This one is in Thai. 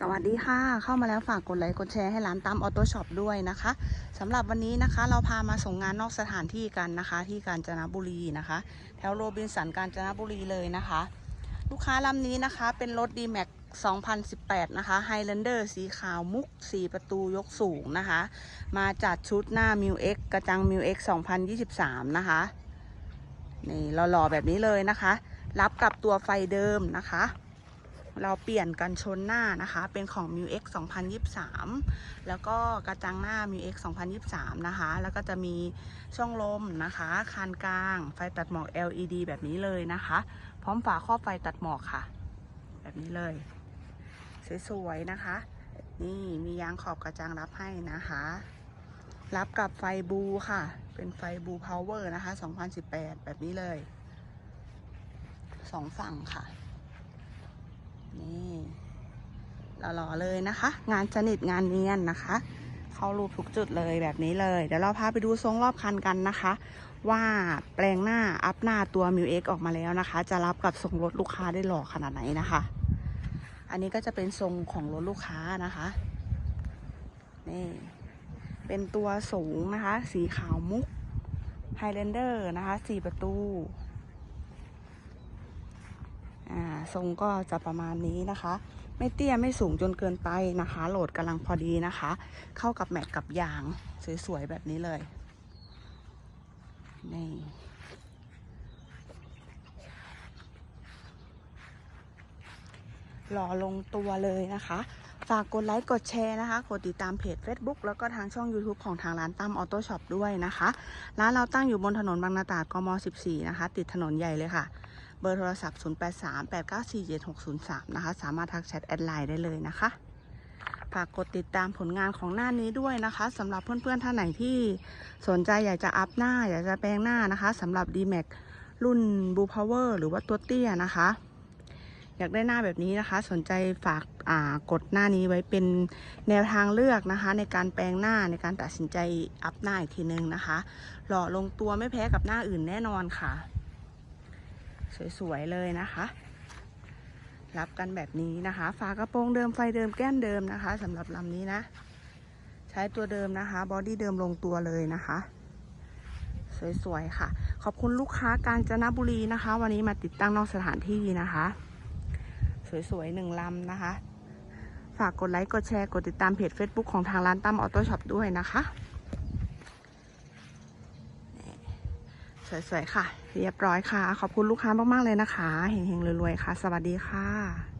สวัสดีค่ะ เข้ามาแล้วฝากกดไลค์กดแชร์ให้ร้านตามออโต้ช็อปด้วยนะคะสำหรับวันนี้นะคะ เราพามาส่งงานนอกสถานที่กันนะคะ ที่กาญจนบุรีนะคะ แถวโรบินสันกาญจนบุรีเลยนะคะ ลูกค้าลำนี้นะคะเป็นรถ d m a x 2018 นะคะ Highlander สีขาวมุก 4 ประตูยกสูงนะคะ มาจัดชุดหน้า m ิว X กระจัง m ิว X 2023 นะคะนี่หล่อๆแบบนี้เลยนะคะ รับกับตัวไฟเดิมนะคะ เราเปลี่ยนกันชนหน้านะคะ เป็นของ m ิว X 2023 แล้วก็กระจังหน้า m ิว X 2023 นะคะ แล้วก็จะมีช่องลมนะคะ คานกลาง ไฟตัดหมอก LED แบบนี้เลยนะคะ พร้อมฝาครอบไฟตัดหมอกค่ะ แบบนี้เลย สวยๆนะคะ นี่มียางขอบกระจังรับให้นะคะ รับกับไฟบูค่ะ เป็นไฟบูพาวเวอร์นะคะ 2018 แบบนี้เลยสองฝั่งค่ะ นี่หล่อๆเลยนะคะ งานสนิทงานเนียนนะคะ เข้ารูปทุกจุดเลยแบบนี้เลย เดี๋ยวเราพาไปดูทรงรอบคันกันนะคะ ว่าแปลงหน้าอัพหน้าตัว m ิว X ออกมาแล้วนะคะ จะรับกับทรงรถลูกค้าได้หล่อขนาดไหนนะคะ อันนี้ก็จะเป็นทรงของรถลูกค้านะคะนี่เป็นตัวสูงนะคะ สีขาวมุก Highlander นะคะสี่ประตู อ่า ทรงก็จะประมาณนี้นะคะ ไม่เตี้ยไม่สูงจนเกินไปนะคะ โหลดกำลังพอดีนะคะ เข้ากับแม็กกับยางสวยๆแบบนี้เลยนี่รอลงตัวเลยนะคะ ฝากกดไลค์กดแชร์นะคะ กดติดตามเพจ Facebook แล้วก็ทางช่อง YouTube ของทางร้านตั้มออโต้ช็อปด้วยนะคะ ร้านเราตั้งอยู่บนถนนบางนาตราดกม 14 นะคะ ติดถนนใหญ่เลยค่ะ เบอร์โทรศัพท์ 0838947603 นะคะ สามารถทักแชทแอดไลน์ได้เลยนะคะ ฝากกดติดตามผลงานของหน้านี้ด้วยนะคะสำหรับเพื่อนๆท่านไหนที่สนใจอยากจะอัพหน้า อยากจะแปลงหน้านะคะสำหรับ D-Max รุ่น Blue Power หรือว่าตัวเตี้ยนะคะ อยากได้หน้าแบบนี้นะคะ สนใจฝากากดหน้านี้ไว้เป็นแนวทางเลือกนะคะ ในการแปลงหน้าในการตัดสินใจอัพหน้าอีกทีนึงนะคะ หล่อลงตัวไม่แพ้กับหน้าอื่นแน่นอนค่ะ สวยๆเลยนะคะ รับกันแบบนี้นะคะ ฝากระโปรงเดิมไฟเดิมแก้มเดิมนะคะสำหรับลำนี้นะ ใช้ตัวเดิมนะคะบอดี้เดิมลงตัวเลยนะคะ สวยๆค่ะ ขอบคุณลูกค้ากาญจนบุรีนะคะ วันนี้มาติดตั้งนอกสถานที่นะคะ สวยๆหนึ่งลำนะคะ ฝากกดไลค์กดแชร์กดติดตามเพจ Facebook ของทางร้านตั้มออโต้ช็อปด้วยนะคะ สวยๆค่ะ เรียบร้อยค่ะ ขอบคุณลูกค้ามากๆเลยนะคะ เฮงๆรวยๆค่ะ สวัสดีค่ะ